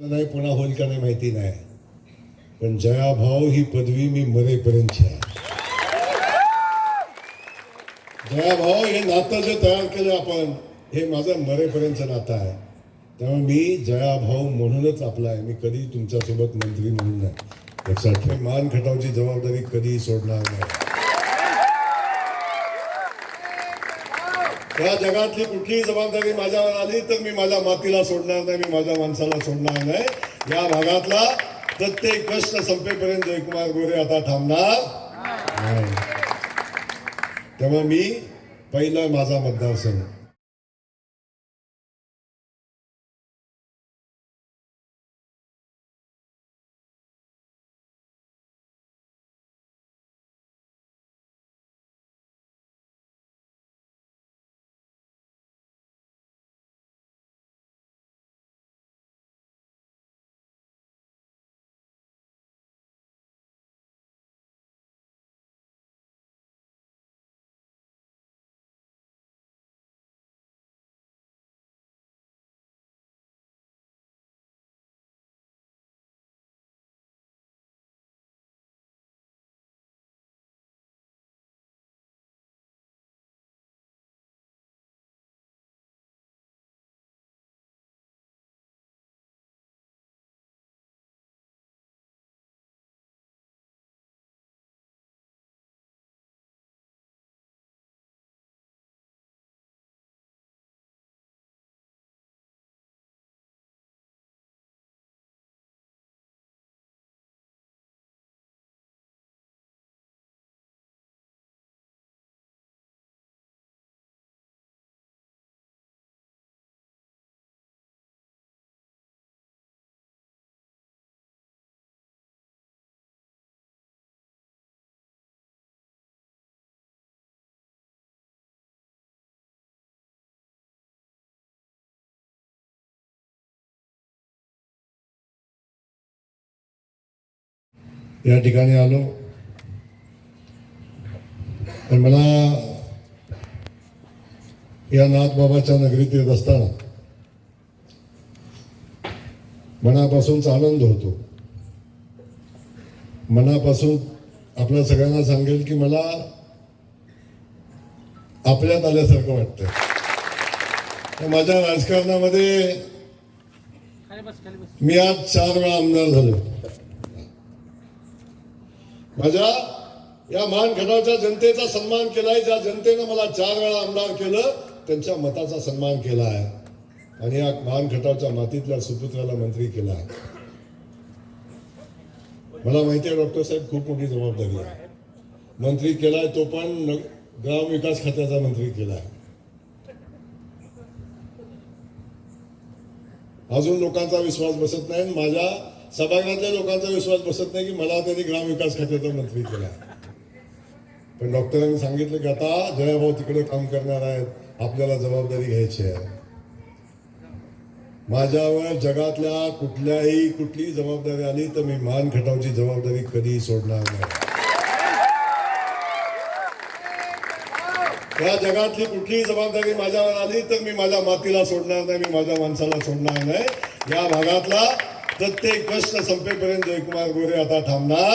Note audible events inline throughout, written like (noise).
नाही पुन्हा होईल का नाही माहिती नाही. पण जयाभाव ही पदवी मी मरेपर्यंतची आहे. जयाभाऊ हे नातं जे तयार केलं आपण हे माझं मरेपर्यंतचं नातं आहे. त्यामुळे मी जयाभाऊ म्हणूनच आपला आहे. मी कधी तुमच्यासोबत मंत्री म्हणून नाही. लक्षात ठेव मान खटावची जबाबदारी कधीही सोडणार नाही. या जगातली कुठलीही जबाबदारी माझ्यावर आली तर मी माझ्या मातीला सोडणार नाही मी माझ्या माणसाला सोडणार नाही. या भागातला प्रत्येक कष्ट संपेपर्यंत जयकुमार गोरे आता थांबणार. नाही तेव्हा मी पहिला माझा मतदारसंघ. या ठिकाणी आलो. तर मला या नाथबाबाच्या नगरीत येत असताना मनापासूनच आनंद होतो. मनापासून आपल्या सगळ्यांना सांगेल की मला आपल्यात आल्यासारखं वाटतं माझ्या राजकारणामध्ये मी आज चार वेळा आमदार झालो. माझ्या या मानखटावच्या जनतेचा सन्मान केलाय. ज्या जनतेनं मला चार वेळा आमदार केलं त्यांच्या मताचा सन्मान केला आहे. आणि या मानगटाच्या मातीतल्या सुपुत्राला मंत्री केला आहे. मला माहिती आहे डॉक्टर साहेब खूप मोठी जबाबदारी आहे. मंत्री केलाय तो पण ग्रामविकास खात्याचा मंत्री केलाय अजून लोकांचा विश्वास बसत नाही. आणि माझ्या सभागृहातल्या लोकांचा विश्वास बसत नाही की मला त्यांनी ग्रामविकास खात्याचा मंत्री केला. पण डॉक्टरांनी सांगितलं की आता जयाभाऊ तिकडे काम करणार आहेत आपल्याला जबाबदारी घ्यायची आहे. माझ्यावर जगातल्या कुठल्याही कुठलीही जबाबदारी आली तर मी मान खटावची जबाबदारी कधीही सोडणार नाही. या जगातली कुठलीही जबाबदारी माझ्यावर आली तर मी माझ्या मातीला सोडणार नाही मी माझ्या माणसाला सोडणार नाही. या भागातला प्रत्येक कष्ट संपेपर्यंत जयकुमार गोरे आता थांबणार.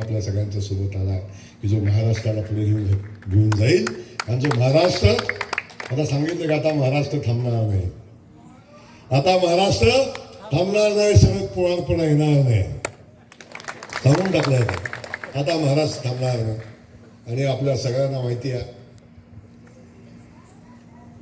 आपल्या सगळ्यांच्या सोबत आला की जो महाराष्ट्राला पुढे घेऊन घेऊन जाईल. आणि जो महाराष्ट्र आता सांगितलं की आता महाराष्ट्र थांबणार नाही. आता महाराष्ट्र थांबणार नाही शरद पवार पण येणार नाही. थांबून टाकलं आता आता महाराष्ट्र थांबणार नाही. आणि आपल्या सगळ्यांना माहिती आहे.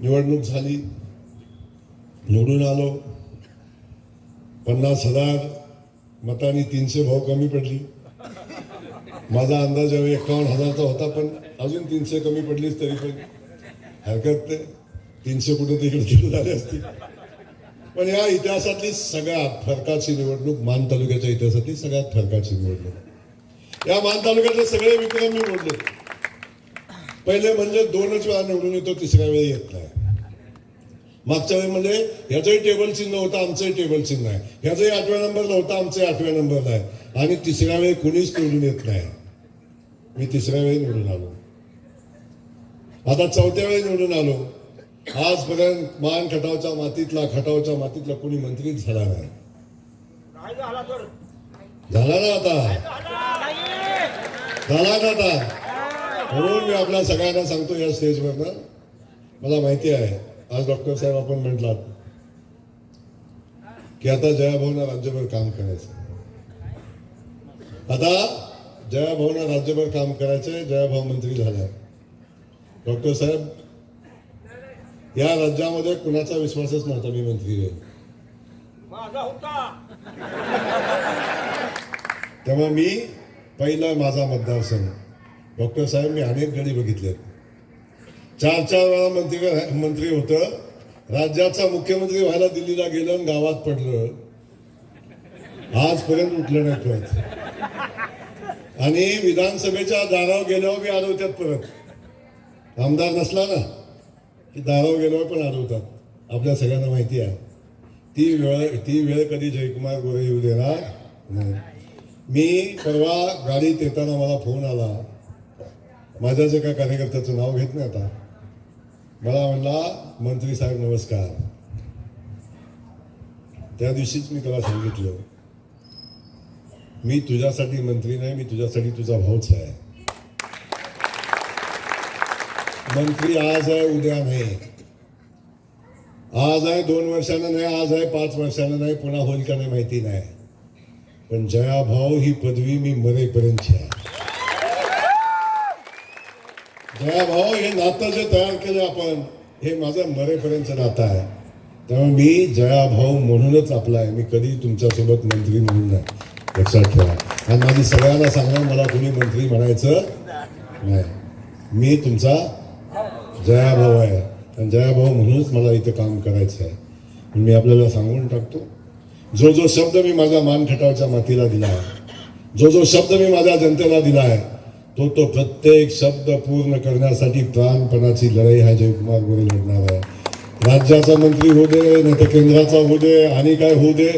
निवडणूक झाली. निवडून आलो. पन्नास हजार मतांनी तीनशे भाव कमी पडली. माझा अंदाज यावेळी एकावन्न हजारचा होता पण अजून तीनशे कमी पडलीच तरी पण. हरकत नाही. तीनशे कुठं तिकडे तिकडे झाले असतील. पण या इतिहासातली सगळ्यात फरकाची निवडणूक मान तालुक्याच्या इतिहासातली सगळ्यात फरकाची निवडणूक. या मान तालुक्यातले सगळे विक्रम मी मोडले पहिले म्हणजे दोनच वेळा निवडून येतो तिसऱ्या वेळी येत नाही. मागच्या वेळी म्हणजे ह्याचंही टेबल चिन्ह होतं आमचंही टेबल चिन्ह आहे. ह्याचंही आठव्या नंबरला होतं आमचंही आठव्या नंबरला आहे. आणि तिसऱ्या वेळी कुणीच निवडून येत नाही. मी तिसऱ्या वेळी निवडून आलो. आता चौथ्या वेळी निवडून आलो. आजपर्यंत मान खटावच्या मातीतला खटावच्या मातीतला कोणी मंत्रीच झाला नाही. झाला ना आता. झाला ना आता. म्हणून मी आपल्या सगळ्यांना सांगतो या स्टेजवर मला माहिती आहे. आज डॉक्टर साहेब आपण म्हटलात की आता जयाभाऊना राज्यभर काम करायचं आता जयाभाऊना राज्यभर काम करायचंय जयाभाऊ मंत्री झाल्या डॉक्टर साहेब या राज्यामध्ये कुणाचा विश्वासच नव्हता मी मंत्री आहे तेव्हा मी पहिला माझा मतदारसंघ. डॉक्टर साहेब मी अनेक गडी बघितलेत. चार चार वेळा मंत्री मंत्री होतं. राज्याचा मुख्यमंत्री व्हायला दिल्लीला गेलं आणि गावात पडलं. आजपर्यंत उठलं नाही परत आणि विधानसभेच्या दारावर गेल्यावर बी आरवतात परत. आमदार नसला ना की दारावर गेल्यावर पण आरवतात आपल्या सगळ्यांना माहिती आहे. ती वेळ ती वेळ कधी जयकुमार गोरे येऊ देणार? नाही. मी परवा गाडीत येताना मला फोन आला. माझ्या एका काय कार्यकर्त्याचं नाव घेत नाही आता. मला म्हणला मंत्री साहेब नमस्कार. त्या दिवशीच मी त्याला सांगितलं मी तुझ्यासाठी मंत्री नाही मी तुझ्यासाठी तुझा भाऊच आहे. मंत्री आज आहे उद्या नाही. आज आहे दोन वर्षानं नाही आज आहे पाच वर्षानं नाही पुन्हा होईल का नाही माहिती नाही. पण जया भाऊ ही पदवी मी मरेपर्यंतची आहे जया भाऊ हे नातं जे तयार केलं आपण हे माझं मरेपर्यंतचं नातं आहे. त्यामुळे मी जया भाऊ म्हणूनच आपला आहे. मी कधी तुमच्यासोबत मंत्री म्हणून नाही. लक्षात ठेवा. आणि माझी सगळ्यांना सांगा मला कोणी मंत्री म्हणायचं नाही. मी तुमचा जया भाऊ आहे. आणि जया भाऊ म्हणूनच मला इथं काम करायचं आहे. म्हणून मी आपल्याला सांगून टाकतो. जो जो शब्द मी माझ्या मानखटावच्या मातीला दिला आहे जो जो शब्द मी माझ्या जनतेला दिला आहे तो तो प्रत्येक शब्द पूर्ण करण्यासाठी प्राणपणाची लढाई हा जयकुमार गोरे लढणार आहे. राज्याचा मंत्री होऊ दे नाही तर केंद्राचा होऊ दे आणि काय होऊ दे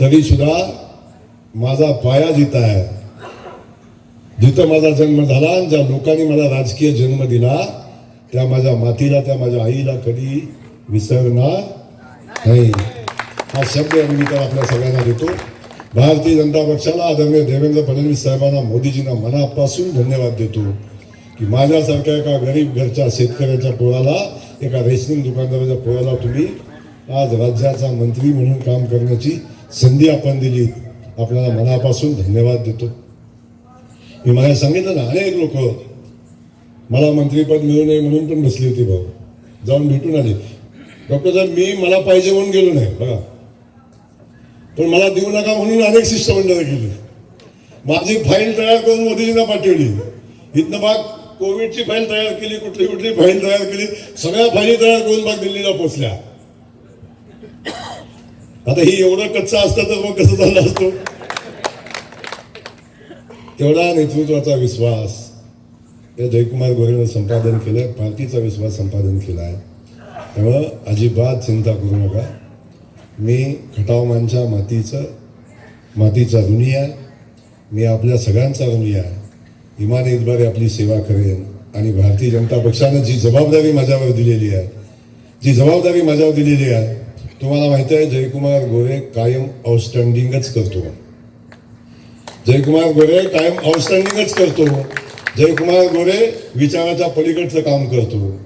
तरी सुद्धा माझा पाया जिथं आहे. जिथं माझा जन्म झाला आणि ज्या लोकांनी मला राजकीय जन्म दिला त्या माझ्या मातीला त्या माझ्या आईला कधी विसरणार नाही. हा शब्द आणि मी तर आपल्या सगळ्यांना देतो. भारतीय जनता पक्षाला आदरणीय देवेंद्र फडणवीस साहेबांना मोदीजींना मनापासून धन्यवाद देतो की माझ्यासारख्या एका गरीब घरच्या शेतकऱ्याच्या पोराला एका रेशनिंग दुकानदाराच्या पोराला तुम्ही आज राज्याचा मंत्री म्हणून काम करण्याची संधी आपण दिली. आपल्याला मनापासून धन्यवाद देतो. मी मला सांगितलं ना अनेक लोक मला मंत्रीपद मिळू नये म्हणून पण बसली होती भाऊ. जाऊन भेटून आले. डॉक्टर साहेब मी मला पाहिजे म्हणून गेलो नाही. बघा. पण मला देऊ नका म्हणून अनेक शिष्टमंडळ गेली. माझी फाईल तयार करून मोदीजींना पाठवली. इथनं बाग कोविडची फाईल तयार केली कुठली कुठली फाईल तयार केली सगळ्या फाईली तयार करून बाग दिल्लीला पोचल्या आता ही एवढं कच्चा असतं तर मग कसं झालं असतो? तेवढा नेतृत्वाचा विश्वास. या जयकुमार गोरेनं संपादन केलं पार्टीचा विश्वास संपादन केला आहे त्यामुळं अजिबात चिंता करू नका. मी खटावमांच्या मातीचं मातीचा ऋणी आहे. मी आपल्या सगळ्यांचा ऋणी आहे. इमान इतबारे आपली सेवा करेन. आणि भारतीय जनता पक्षानं जी जबाबदारी माझ्यावर दिलेली आहे जी जबाबदारी माझ्यावर दिलेली आहे तुम्हाला माहिती आहे जयकुमार गोरे कायम आउटस्टँडिंगच करतो. जयकुमार गोरे कायम आउटस्टँडिंगच करतो. जयकुमार गोरे विचाराच्या पलीकडचं काम करतो.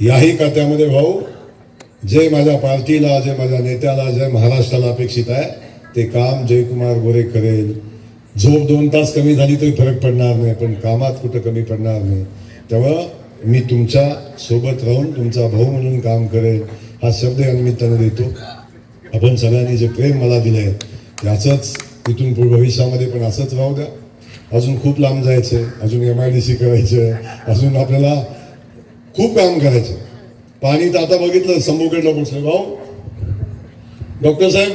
याही खात्यामध्ये भाऊ जे माझ्या पार्टीला जे माझ्या नेत्याला जे महाराष्ट्राला अपेक्षित आहे ते काम जयकुमार गोरे करेल. झोप दोन तास कमी झाली तरी फरक पडणार नाही पण कामात कुठं कमी पडणार नाही. तेव्हा मी तुमच्यासोबत राहून तुमचा भाऊ म्हणून काम करेल हा शब्द या निमित्तानं देतो. आपण सगळ्यांनी जे प्रेम मला दिलं आहे त्याचंच इथून पुढे भविष्यामध्ये पण असंच राहू द्या. अजून खूप लांब जायचं आहे अजून एम आय डी सी करायचं आहे अजून आपल्याला खूप काम करायचं पाणी तर आता बघितलं संभूकडलं पोचलं भाऊ डॉक्टर साहेब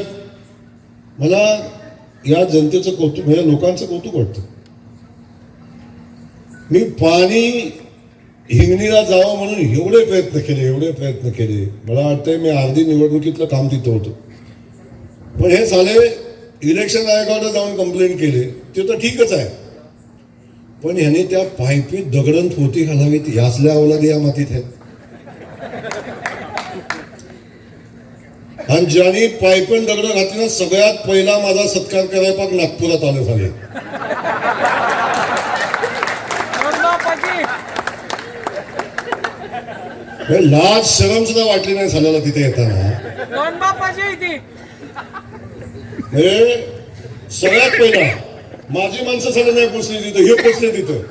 मला या जनतेचं कौतुक या लोकांचं कौतुक वाटतं. मी पाणी हिंगणीला जावं म्हणून एवढे प्रयत्न केले एवढे प्रयत्न केले. मला वाटतंय मी अर्धी निवडणुकीतलं काम तिथं होतं. पण हे साले इलेक्शन आयोगाला जाऊन कंप्लेंट केले. ते तर ठीकच आहे. पण ह्याने त्या पायपीत दगडण पोती घालावीत याचल्या अवलादी या मातीत आहेत. आणि ज्यांनी पायपण दगड घातली ना सगळ्यात पहिला माझा सत्कार करायला पाक नागपुरात आले झाले हे लाज शरम सुद्धा वाटली नाही झालेला तिथे येताना. हे सगळ्यात पहिला. माझी माणसं सगळं नाही पोचली तिथं हे पोचले तिथं.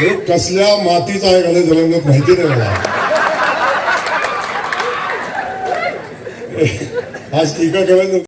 हे कसल्या मातीचं आहे का जलंगत माहिती नाही मला. (laughs) आज टीका करायला